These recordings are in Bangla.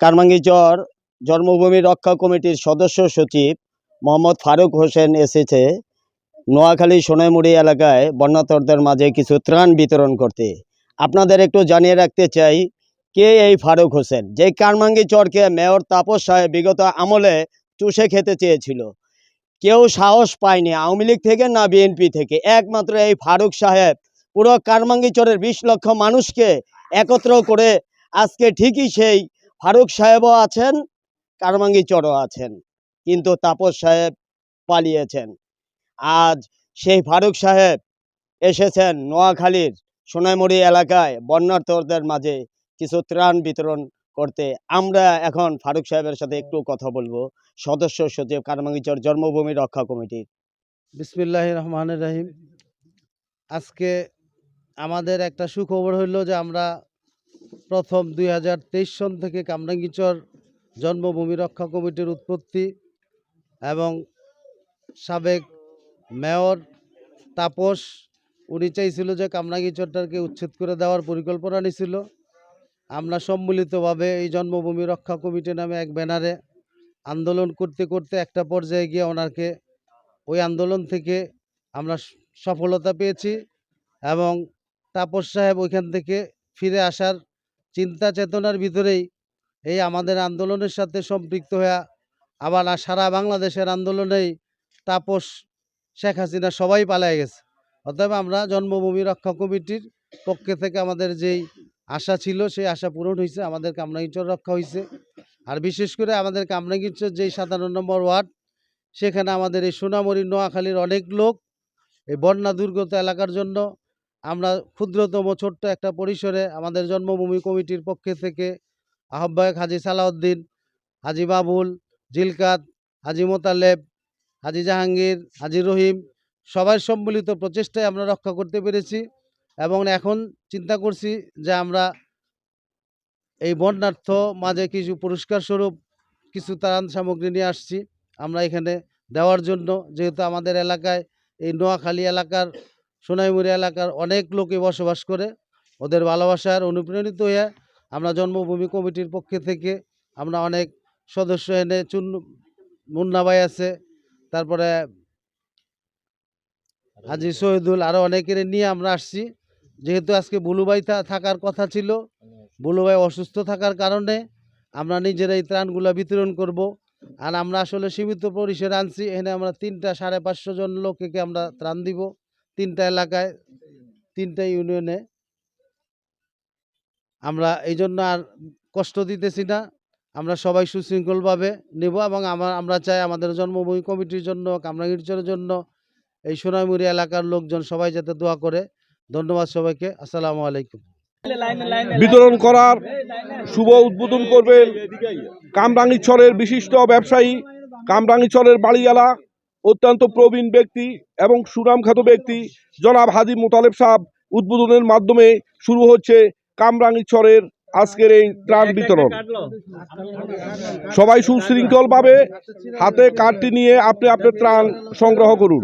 কারমাঙ্গিচর জন্মভূমি রক্ষা কমিটির সদস্য সচিব মোহাম্মদ ফারুক হোসেন এসেছে নোয়াখালী সোনাইমুড়ি এলাকায় বন্যাতরদের মাঝে কিছু ত্রাণ বিতরণ করতে। আপনাদের একটু জানিয়ে রাখতে চাই, কে এই ফারুক হোসেন? যে কারমাঙ্গি চরকে মেয়র তাপস সাহেব বিগত আমলে চুষে খেতে চেয়েছিল। কেউ সাহস পায়নি আওয়ামী লীগ থেকে না বিএনপি থেকে। একমাত্র এই ফারুক সাহেব পুরো কারমাঙ্গি চরের বিশ লক্ষ মানুষকে একত্র করে আজকে ঠিকই সেই ফারুক সাহেবও আছেন, কারমাঙ্গি চরও আছেন, কিন্তু তাপস সাহেব পালিয়েছেন। আজ সেই ফারুক সাহেব এসেছেন নোয়াখালীর সোনাইমুড়ি এলাকায় বন্যার্থদের মাঝে কিছু ত্রাণ বিতরণ করতে। আমরা এখন ফারুক সাহেবের সাথে একটু কথা বলব, সদস্য সচিব কারমাঙ্গিচর জন্মভূমি রক্ষা কমিটির। বিসমিল্লাহ রহমানের রাহিম। আজকে আমাদের একটা সুখবর হইল যে আমরা প্রথম দুই হাজার তেইশ সন থেকে কামরাঙ্গিচর জন্মভূমি রক্ষা কমিটির উৎপত্তি এবং সাবেক মেয়র তাপস, উনি চাইছিল যে কামরাঙ্গিচরটাকে উচ্ছেদ করে দেওয়ার পরিকল্পনা নিছিল। আমরা সম্মিলিতভাবে এই জন্মভূমি রক্ষা কমিটি নামে এক ব্যানারে আন্দোলন করতে করতে একটা পর্যায়ে গিয়ে ওনাকে ওই আন্দোলন থেকে আমরা সফলতা পেয়েছি এবং তাপস সাহেব ওইখান থেকে ফিরে আসার চিন্তা চেতনার ভিতরেই এই আমাদের আন্দোলনের সাথে সম্পৃক্ত হয়ে আবার সারা বাংলাদেশের আন্দোলনেই তাপস শেখ হাসিনা সবাই পালায় গেছে। অতএব আমরা জন্মভূমি রক্ষা কমিটির পক্ষে থেকে আমাদের যেই আশা ছিল, সেই আশা পূরণ হয়েছে। আমাদের কামরাঙ্গিচর রক্ষা হয়েছে। আর বিশেষ করে আমাদের কামরাঙ্গিচর যেই সাতান্ন নম্বর ওয়ার্ড, সেখানে আমাদের এই সোনামরি নোয়াখালীর অনেক লোক এই বন্যা দুর্গত এলাকার জন্য আমরা ক্ষুদ্রতম ছোট্ট একটা পরিসরে আমাদের জন্মভূমি কমিটির পক্ষে থেকে আহ্বায়ক হাজি সালাউদ্দিন, হাজি বাবুল, জিলকাত, হাজি মোতালেব, হাজি জাহাঙ্গীর, হাজি রহিম সবার সম্মিলিত প্রচেষ্টায় আমরা রক্ষা করতে পেরেছি এবং এখন চিন্তা করছি যে আমরা এই বন্যার্থ মাঝে কিছু পুরস্কার স্বরূপ, কিছু ত্রাণ সামগ্রী নিয়ে আসছি। আমরা এখানে দেওয়ার জন্য যেহেতু আমাদের এলাকায় এই নোয়াখালী এলাকার সোনাইমুড়ি এলাকার অনেক লোকে বসবাস করে। ওদের ভালোবাসার অনুপ্রাণিত হয়ে আমরা জন্মভূমি কমিটির পক্ষে থেকে আমরা অনেক সদস্য এনে চুন মুন্না ভাই আছে, তারপরে হাজি শহীদুল আরও অনেকের নিয়ে আমরা আসছি। যেহেতু আজকে বুলুভাই থা- থাকার কথা ছিল বুলুভাই অসুস্থ থাকার কারণে আমরা নিজেরা এই ত্রাণগুলো বিতরণ করব। আর আমরা আসলে সীমিত পরিসরে আনছি এখানে আমরা তিনটা সাড়ে পাঁচশো জন লোককে আমরা ত্রাণ দিব। তিনটা এলাকায়, তিনটা ইউনিয়নে আমরা এই জন্য আর কষ্ট দিতেছি না। আমরা সবাই সুশৃঙ্খলভাবে নেব এবং আমার আমরা চাই আমাদের জন্মভূমি কমিটির জন্য কামরাঙ্গীরচরের জন্য, এই সোনাইমুড়ি এলাকার লোকজন সবাই যাতে দোয়া করে। ধন্যবাদ সবাইকে। আসসালামু আলাইকুম। বিতরণ করার শুভ উদ্বোধন করবেন কামরাঙ্গীরচরের বিশিষ্ট ব্যবসায়ী কামরাঙ্গীরচরের বাড়িওয়ালা অত্যন্ত প্রবীণ ব্যক্তি এবং সুনামখ্যাত ব্যক্তি। জনাব হাজি মোতালেব সাহেব উদ্বোধনের মাধ্যমে শুরু হচ্ছে কামরাঙ্গীরচরের আজকের এই ত্রাণ বিতরণ। সবাই সুশৃঙ্খলভাবে হাতে কার্ডটি নিয়ে আপনি আপনার ত্রাণ সংগ্রহ করুন।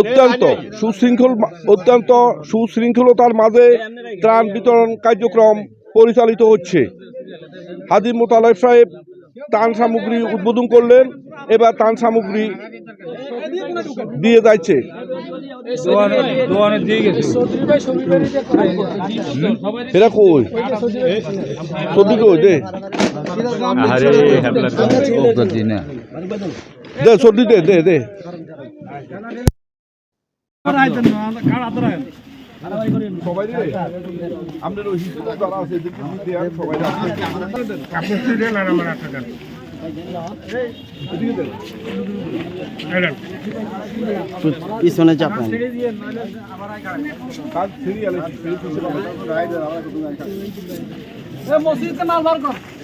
অত্যন্ত সুশৃঙ্খল অত্যন্ত সুশৃঙ্খলতার মাঝে ত্রাণ বিতরণ কার্যক্রম পরিচালিত হচ্ছে। হাজির মোতালেব সাহেব ত্রাণ সামগ্রী উদ্বোধন করলেন এবার ত্রাণ সামগ্রী দিয়ে যাচ্ছে দে সর্দি দে দে দে সবাই রে আপনার ওই হিসেবে যারা আছে এদেরকে দিতে আর সবাই পিছনে চাপেন। কাজ ফিরিয়ে আলেছি